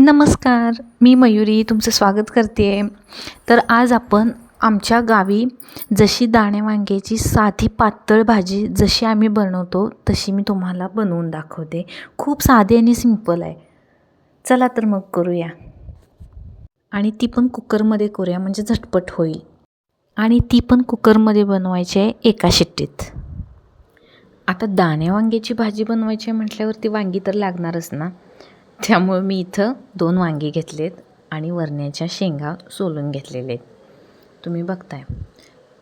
नमस्कार मी मयुरी तुमचं स्वागत करते. आहे तर आज आपण आमच्या गावी जशी दाणेवांग्याची साधी पातळ भाजी जशी आम्ही बनवतो तशी मी तुम्हाला बनवून दाखवते. खूप साधी आणि सिंपल आहे. चला तर मग करूया. आणि ती पण कुकरमध्ये करूया म्हणजे झटपट होईल. आणि ती पण कुकरमध्ये बनवायची आहे एका शिट्टीत. आता दाणे वांग्याची भाजी बनवायची आहे म्हटल्यावरती वांगी तर लागणारच ना? त्यामुळं मी इथं दोन वांगी घेतलेत आणि वरण्याच्या शेंगा सोलून घेतलेले आहेत तुम्ही बघताय.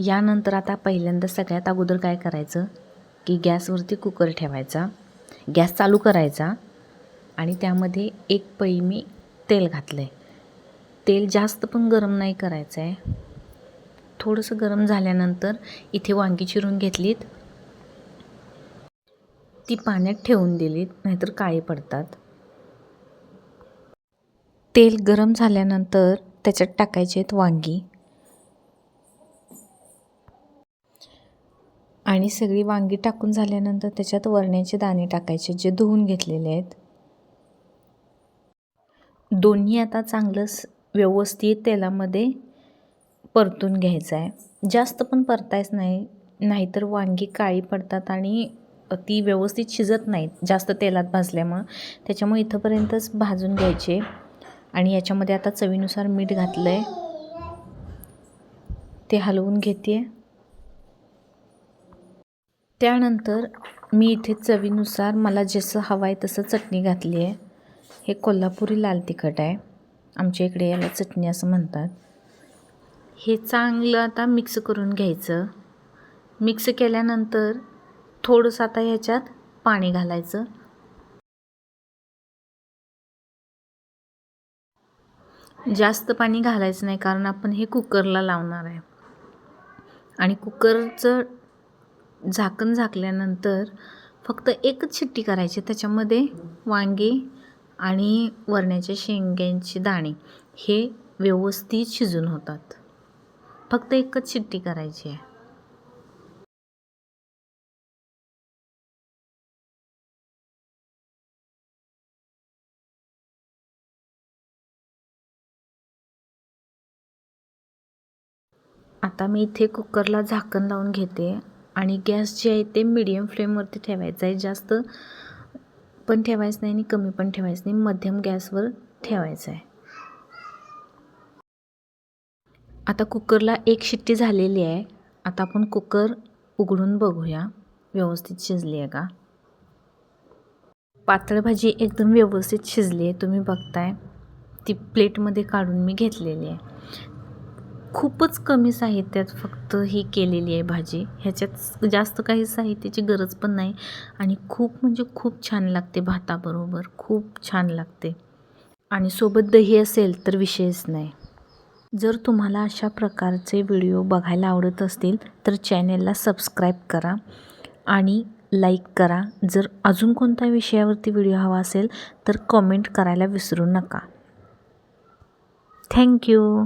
यानंतर आता पहिल्यांदा सगळ्यात अगोदर काय करायचं? की गॅसवरती कुकर ठेवायचा गॅस चालू करायचा आणि त्यामध्ये एक पै मी तेल घातलं आहे तेल जास्त पण गरम नाही करायचं आहे थोडंसं गरम झाल्यानंतर इथे वांगी चिरून घेतलीत. ती पाण्यात ठेवून दिलीत नाहीतर काळी पडतात. तेल गरम झाल्यानंतर त्याच्यात टाकायचे आहेत वांगी. आणि सगळी वांगी टाकून झाल्यानंतर त्याच्यात वरण्याचे दाणे टाकायचे जे धुवून घेतलेले आहेत. दोन्ही आता चांगलंच व्यवस्थित तेलामध्ये परतून घ्यायचं आहे. जास्त पण परतायच नाही नाहीतर वांगी काळी पडतात आणि ती व्यवस्थित शिजत नाहीत जास्त तेलात भाजल्यामुळं. त्याच्यामुळे इथंपर्यंतच भाजून घ्यायचे. आणि याच्यामध्ये आता चवीनुसार मीठ घातलं आहे ते हलवून घेते त्यानंतर मी इथे चवीनुसार मला जसं हवं आहे तसं चटणी घातली आहे हे कोल्हापुरी लाल तिखट आहे. आमच्या इकडे याला चटणी असं म्हणतात. हे चांगलं आता मिक्स करून घ्यायचं. मिक्स केल्यानंतर थोडंसं आता ह्याच्यात पाणी घालायचं. जास्त पाणी घालायचं नाही कारण आपण हे कुकरला लावणार आहे. आणि कुकरचं झाकण झाकल्यानंतर फक्त एकच शिट्टी करायची त्याच्यामध्ये वांगे आणि वरण्याच्या शेंग्यांचे दाणे हे व्यवस्थित शिजून होतात. फक्त एकच शिट्टी करायची आहे. आता मी इथे कुकरला झाकण लावून घेते आणि गॅस जे आहे ते मिडियम फ्लेमवरती ठेवायचं आहे. जास्त पण ठेवायचं नाही आणि कमी पण ठेवायचं नाही. मध्यम गॅसवर ठेवायचं आहे. आता कुकरला एक शिट्टी झालेली आहे. आता आपण कुकर उघडून बघूया. व्यवस्थित शिजली आहे का? पातळ भाजी एकदम व्यवस्थित शिजली आहे. तुम्ही बघताय. ती प्लेटमध्ये काढून मी घेतलेली आहे. खूपच कमी साहित्यात फक्त ही केलेली आहे भाजी. ह्याच्यात जास्त काही साहित्याची गरज पण नाही आणि खूप म्हणजे खूप छान लागते भाताबरोबर. खूप छान लागते. आणि सोबत दही असेल तर विषयच नाही. जर तुम्हाला अशा प्रकारचे व्हिडिओ बघायला आवडत असतील तर चॅनेलला सबस्क्राईब करा आणि लाईक करा. जर अजून कोणत्या विषयावरती व्हिडिओ हवा असेल तर कॉमेंट करायला विसरू नका. थँक्यू.